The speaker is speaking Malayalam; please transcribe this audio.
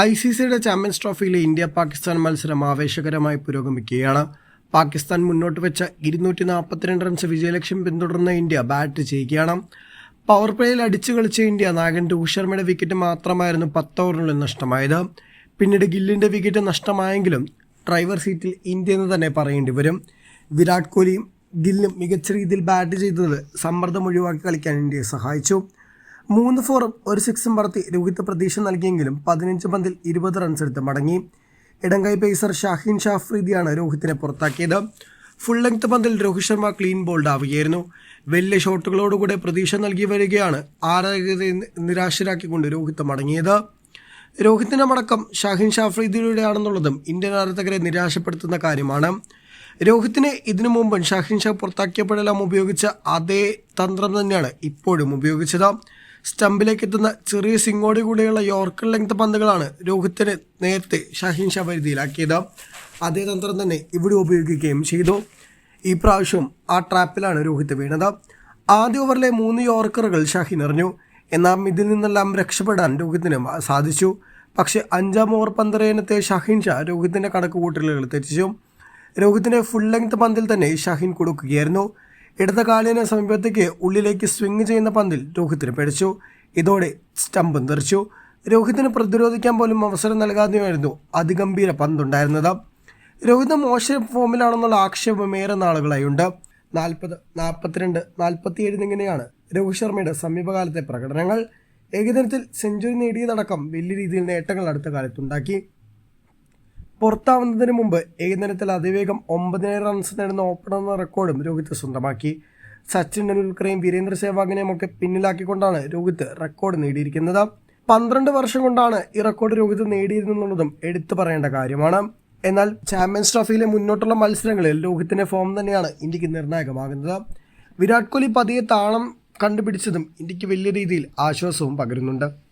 ഐ സി സിയുടെ ചാമ്പ്യൻസ് ട്രോഫിയിലെ ഇന്ത്യ പാകിസ്ഥാൻ മത്സരം ആവേശകരമായി പുരോഗമിക്കുകയാണ്. പാകിസ്ഥാൻ മുന്നോട്ട് വെച്ച ഇരുന്നൂറ്റി നാൽപ്പത്തിരണ്ട് റൺസ് വിജയലക്ഷ്യം പിന്തുടർന്ന ഇന്ത്യ ബാറ്റ് ചെയ്യുകയാണ്. പവർ പ്ലേയിൽ അടിച്ചു കളിച്ച ഇന്ത്യ നായകൻ രോഹിത് ശർമ്മയുടെ വിക്കറ്റ് മാത്രമായിരുന്നു പത്ത് ഓവറിനുള്ളിൽ നഷ്ടമായത്. പിന്നീട് ഗില്ലിന്റെ വിക്കറ്റ് നഷ്ടമായെങ്കിലും ഡ്രൈവർ സീറ്റിൽ ഇന്ത്യ എന്ന് തന്നെ പറയേണ്ടി വരും. വിരാട് കോഹ്ലിയും ഗില്ലും മികച്ച രീതിയിൽ ബാറ്റ് ചെയ്തത് സമ്മർദ്ദം ഒഴിവാക്കി കളിക്കാൻ ഇന്ത്യയെ സഹായിച്ചു. മൂന്ന് ഫോറും ഒരു സിക്സും പറത്തി രോഹിത് പ്രതീക്ഷ നൽകിയെങ്കിലും പതിനഞ്ച് പന്തിൽ ഇരുപത് റൺസ് എടുത്ത് മടങ്ങി. ഇടങ്കൈ പേസർ ഷാഹിൻ ഷാഫ്രീദിയാണ് രോഹിത്തിനെ പുറത്താക്കിയത്. ഫുൾ ലെങ്ത് പന്തിൽ രോഹിത് ശർമ്മ ക്ലീൻ ബോൾഡ് ആവുകയായിരുന്നു. വലിയ ഷോട്ടുകളോടുകൂടെ പ്രതീക്ഷ നൽകി വരികയാണ് ആരാധകരെ നിരാശരാക്കിക്കൊണ്ട് രോഹിത് മടങ്ങിയത്. രോഹിത്തിന്റെ മടക്കം ഷാഹിൻ ഷാഫ്രീദിയിലൂടെയാണെന്നുള്ളതും ഇന്ത്യൻ ആരാധകരെ നിരാശപ്പെടുത്തുന്ന കാര്യമാണ്. രോഹിത്തിനെ ഇതിനു മുമ്പ് ഷാഹിൻ ഷാ പുറത്താക്കിയപ്പോഴെല്ലാം ഉപയോഗിച്ച അതേ തന്ത്രം തന്നെയാണ് ഇപ്പോഴും ഉപയോഗിച്ചത്. സ്റ്റമ്പിലേക്ക് എത്തുന്ന ചെറിയ സിങ്ങോടി കൂടെയുള്ള യോർക്കർ ലെങ്ത് പന്തുകളാണ് രോഹിത്തിന് നേരത്തെ ഷാഹിൻ ഷാ പരിധിയിലാക്കിയത്. അതേ തന്ത്രം തന്നെ ഇവിടെ ഉപയോഗിക്കുകയും ചെയ്തു. ഈ പ്രാവശ്യം ആ ട്രാപ്പിലാണ് രോഹിത് വീണത്. ആദ്യ ഓവറിലെ മൂന്ന് യോർക്കറുകൾ ഷാഹിൻ എറിഞ്ഞു. എന്നാൽ ഇതിൽ നിന്നെല്ലാം രക്ഷപ്പെടാൻ രോഹിത്തിന് സാധിച്ചു. പക്ഷേ അഞ്ചാം ഓവർ പന്തറയനത്തെ ഷാഹിൻ ഷാ രോഹിത്തിന്റെ കണക്ക് കൂട്ടലുകൾ തെറ്റിച്ചു. രോഹിത്തിന്റെ ഫുൾ ലെങ്ത് പന്തിൽ തന്നെ ഷാഹിൻ കൊടുക്കുകയായിരുന്നു. ഇടത കാലിന് സമീപത്തേക്ക് ഉള്ളിലേക്ക് സ്വിംഗ് ചെയ്യുന്ന പന്തിൽ രോഹിത്തിന് പിടിച്ചു. ഇതോടെ സ്റ്റമ്പ് തെറിച്ചു. രോഹിത്തിന് പ്രതിരോധിക്കാൻ പോലും അവസരം നൽകാതെയായിരുന്നു അതിഗംഭീര പന്തുണ്ടായിരുന്നത് രോഹിത് മോശം ഫോമിലാണെന്നുള്ള ആക്ഷേപം ഏറെ നാളുകളായി ഉണ്ട്. നാൽപ്പത് നാൽപ്പത്തിരണ്ട് നാൽപ്പത്തിയേഴ് എന്നിങ്ങനെയാണ് രോഹിത് ശർമ്മയുടെ സമീപകാലത്തെ പ്രകടനങ്ങൾ. ഏകദിനത്തിൽ സെഞ്ചുറി നേടിയതടക്കം വലിയ രീതിയിൽ നേട്ടങ്ങൾ അടുത്ത കാലത്തുണ്ടാക്കി. പുറത്താവുന്നതിന് മുമ്പ് ഏകദിനത്തിൽ അതിവേഗം ഒമ്പതിനായിരം റൺസ് നേടുന്ന ഓപ്പണർ എന്ന റെക്കോർഡും രോഹിത് സ്വന്തമാക്കി. സച്ചിൻ ടെണ്ടുൽക്കറെയും വീരേന്ദ്ര സേവാഗിനെയും ഒക്കെ പിന്നിലാക്കിക്കൊണ്ടാണ് രോഹിത് റെക്കോർഡ് നേടിയിരിക്കുന്നത്. പന്ത്രണ്ട് വർഷം കൊണ്ടാണ് ഈ റെക്കോർഡ് രോഹിത് നേടിയിരുന്നുള്ളതും എടുത്തു പറയേണ്ട കാര്യമാണ്. എന്നാൽ ചാമ്പ്യൻസ് ട്രോഫിയിലെ മുന്നോട്ടുള്ള മത്സരങ്ങളിൽ രോഹിത്തിന്റെ ഫോം തന്നെയാണ് ഇന്ത്യയ്ക്ക് നിർണായകമാകുന്നത്. വിരാട് കോഹ്ലി പതിയെ താളം കണ്ടുപിടിച്ചതും ഇന്ത്യയ്ക്ക് വലിയ രീതിയിൽ ആശ്വാസവും പകരുന്നുണ്ട്.